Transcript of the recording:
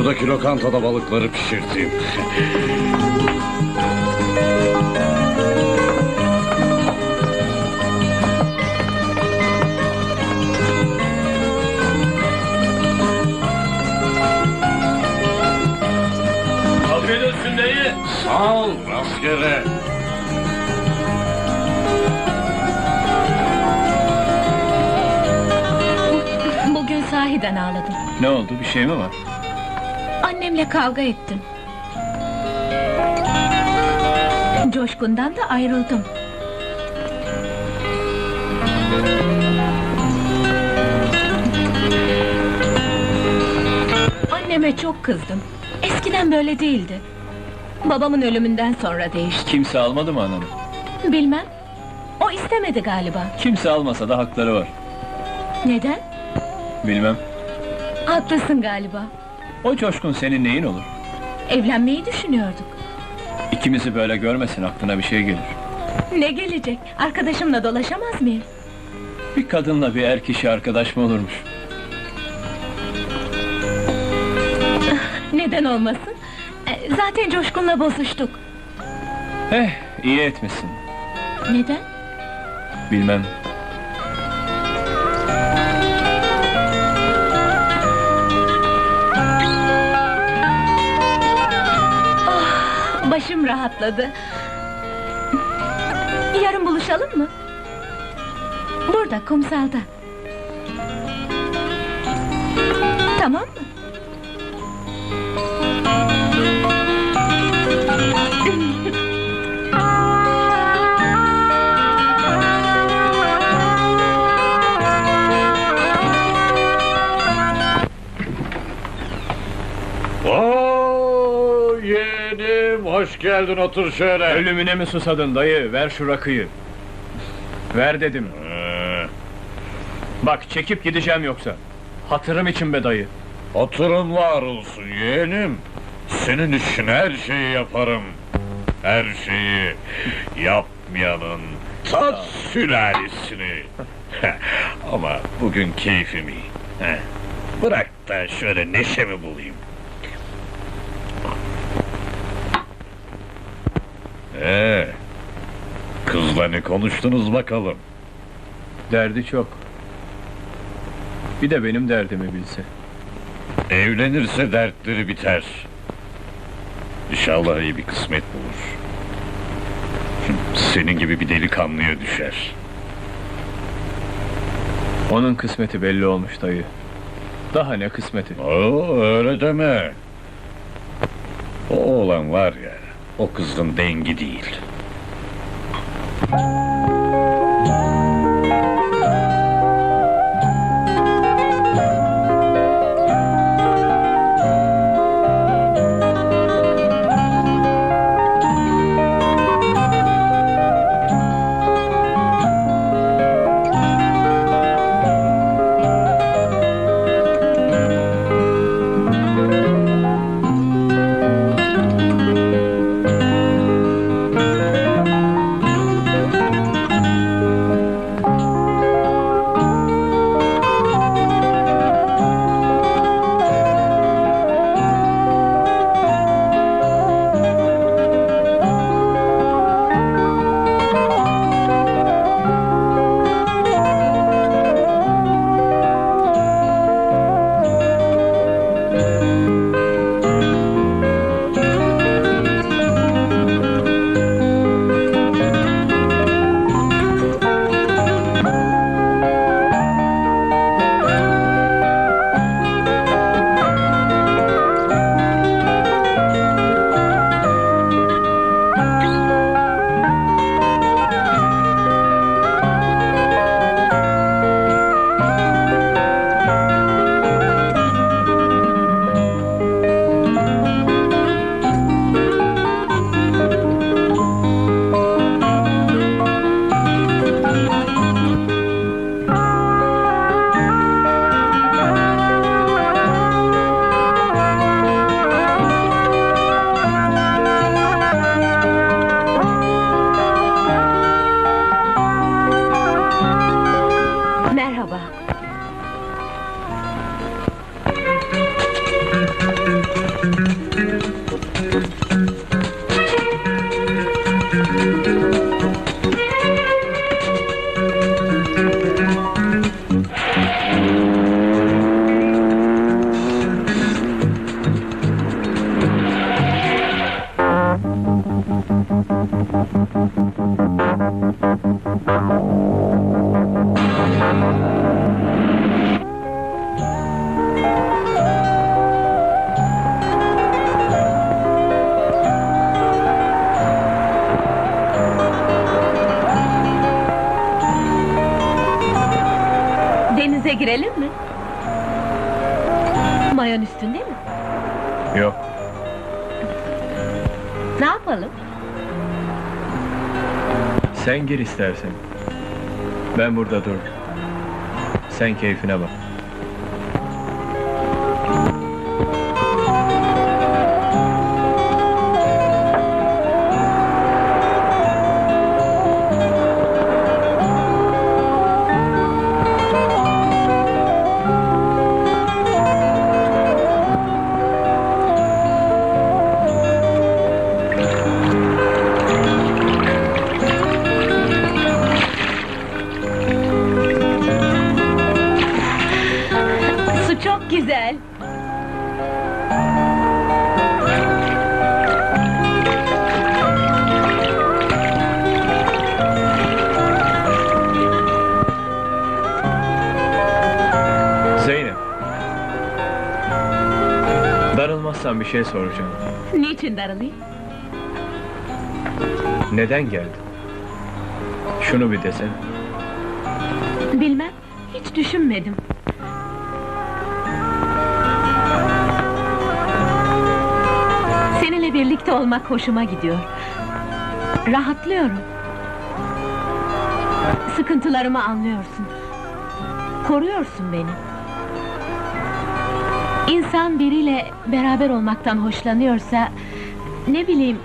Şuradaki lokantada balıkları pişirteyim. Afiyet olsun dayı. Sağ ol rastgele. Bugün sahiden ağladım. Ne oldu bir şey mi var? Annemle kavga ettim. Coşkun'dan da ayrıldım. Anneme çok kızdım. Eskiden böyle değildi. Babamın ölümünden sonra değişti. Kimse almadı mı ananı? Bilmem. O istemedi galiba. Kimse almasa da hakları var. Neden? Bilmem. Haklısın galiba. O coşkun senin neyin olur? Evlenmeyi düşünüyorduk. İkimizi böyle görmesin aklına bir şey gelir. Ne gelecek? Arkadaşımla dolaşamaz mıyım? Bir kadınla bir er kişi arkadaş mı olurmuş? Neden olmasın? E, Zaten Coşkun'la bozuştuk. Eh iyi etmişsin. Neden? Bilmem. Başım rahatladı. Yarın buluşalım mı? Burada, kumsalda. Tamam mı? geldin otur şöyle. Ölümüne mi susadın dayı? Ver şu rakıyı. Ver dedim. Ee, Bak çekip gideceğim yoksa. Hatırım için be dayı. oturun var olsun yeğenim. Senin için her şeyi yaparım. Her şeyi yapmayanın ta sülalesini. Ama bugün keyfim iyi. Bırak da şöyle neşemi bulayım. Ee, kızla ne konuştunuz bakalım? Derdi çok. Bir de benim derdimi bilse. Evlenirse dertleri biter. İnşallah iyi bir kısmet bulur. Senin gibi bir delikanlıya düşer. Onun kısmeti belli olmuş dayı. Daha ne kısmeti? Oo, öyle deme. O oğlan var ya, o kızın dengi değil. Yok. Ne yapalım? Sen gir istersen. Ben burada dur. Sen keyfine bak. Bir şey soracağım. Niçin darılayım? Neden geldin? Şunu bir desene. Bilmem, hiç düşünmedim. Seninle birlikte olmak hoşuma gidiyor. Rahatlıyorum. Sıkıntılarımı anlıyorsun. Koruyorsun beni. İnsan biriyle beraber olmaktan hoşlanıyorsa... ...ne bileyim,